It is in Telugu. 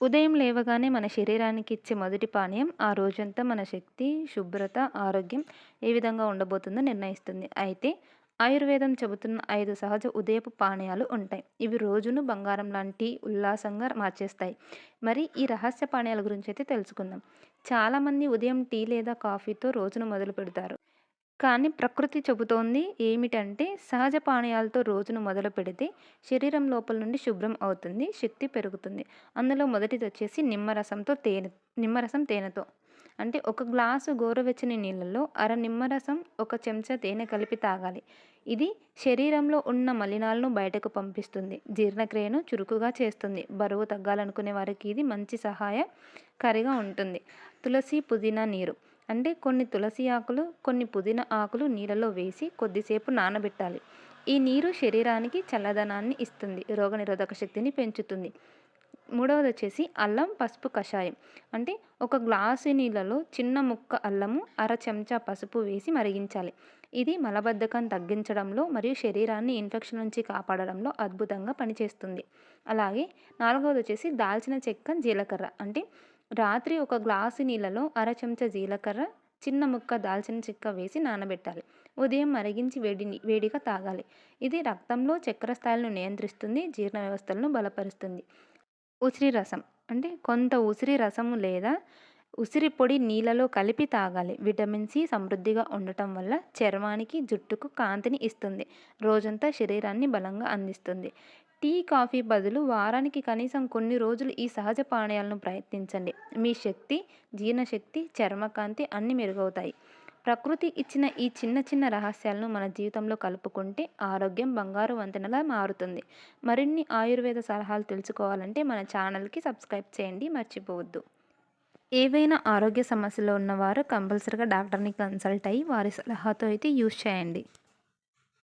ఉదయం లేవగానే మన శరీరానికి ఇచ్చే మొదటి పానీయం ఆ రోజంతా మన శక్తి, శుభ్రత, ఆరోగ్యం ఏ విధంగా ఉండబోతుందో నిర్ణయిస్తుంది. అయితే ఆయుర్వేదం చెబుతున్న ఐదు సహజ ఉదయపు పానీయాలు ఉంటాయి. ఇవి రోజును బంగారం లాంటి ఉల్లాసంగా మార్చేస్తాయి. మరి ఈ రహస్య పానీయాల గురించి అయితే తెలుసుకుందాం. చాలామంది ఉదయం టీ లేదా కాఫీతో రోజును మొదలు పెడతారు. కానీ ప్రకృతి చెబుతోంది ఏమిటంటే సహజ పానీయాలతో రోజును మొదలు పెడితే శరీరం లోపల నుండి శుభ్రం అవుతుంది శక్తి పెరుగుతుంది. అందులో మొదటిది వచ్చేసి నిమ్మరసంతో తేనె నిమ్మరసం తేనెతో. అంటే ఒక గ్లాసు గోరువెచ్చని నీళ్ళల్లో అర నిమ్మరసం ఒక చెంచా తేనె కలిపి తాగాలి. ఇది శరీరంలో ఉన్న మలినాలను బయటకు పంపిస్తుంది జీర్ణక్రియను చురుకుగా చేస్తుంది. బరువు తగ్గాలనుకునే వారికి ఇది మంచి సహాయకారిగా ఉంటుంది. తులసి పుదీనా నీరు. అంటే కొన్ని తులసి ఆకులు కొన్ని పుదీనా ఆకులు నీళ్ళలో వేసి కొద్దిసేపు నానబెట్టాలి. ఈ నీరు శరీరానికి చల్లదనాన్ని ఇస్తుంది రోగనిరోధక శక్తిని పెంచుతుంది. మూడవది వచ్చేసి అల్లం పసుపు కషాయం. అంటే ఒక గ్లాసు నీళ్ళలో చిన్న ముక్క అల్లము అర చెంచా పసుపు వేసి మరిగించాలి. ఇది మలబద్ధకం తగ్గించడంలో మరియు శరీరాన్ని ఇన్ఫెక్షన్ నుంచి కాపాడడంలో అద్భుతంగా పనిచేస్తుంది. అలాగే నాలుగవది వచ్చేసి దాల్చిన చెక్క జీలకర్ర. అంటే రాత్రి ఒక గ్లాసు నీళ్ళలో అర చెంచా జీలకర్ర చిన్న ముక్క దాల్చిన చెక్క వేసి నానబెట్టాలి. ఉదయం మరిగించి వేడి వేడిగా తాగాలి. ఇది రక్తంలో చక్కెర స్థాయిలను నియంత్రిస్తుంది జీర్ణ వ్యవస్థలను బలపరుస్తుంది. ఉసిరి రసం అంటే కొంత ఉసిరి రసము లేదా ఉసిరి పొడి నీళ్ళలో కలిపి తాగాలి. విటమిన్ సి సమృద్ధిగా ఉండటం వల్ల చర్మానికి జుట్టుకు కాంతిని ఇస్తుంది. రోజంతా శరీరాన్ని బలంగా అందిస్తుంది. టీ కాఫీ బదులు వారానికి కనీసం కొన్ని రోజులు ఈ సహజ పానీయాలను ప్రయత్నించండి. మీ శక్తి జీర్ణశక్తి చర్మకాంతి అన్ని మెరుగవుతాయి. ప్రకృతి ఇచ్చిన ఈ చిన్న చిన్న రహస్యాలను మన జీవితంలో కలుపుకుంటే ఆరోగ్యం బంగారు వంతెనలా మారుతుంది. మరిన్ని ఆయుర్వేద సలహాలు తెలుసుకోవాలంటే మన ఛానల్కి సబ్స్క్రైబ్ చేయండి మర్చిపోవద్దు. ఏవైనా ఆరోగ్య సమస్యలు ఉన్నవారు కంపల్సరిగా డాక్టర్ని కన్సల్ట్ అయ్యి వారి సలహాతో అయితే యూస్ చేయండి.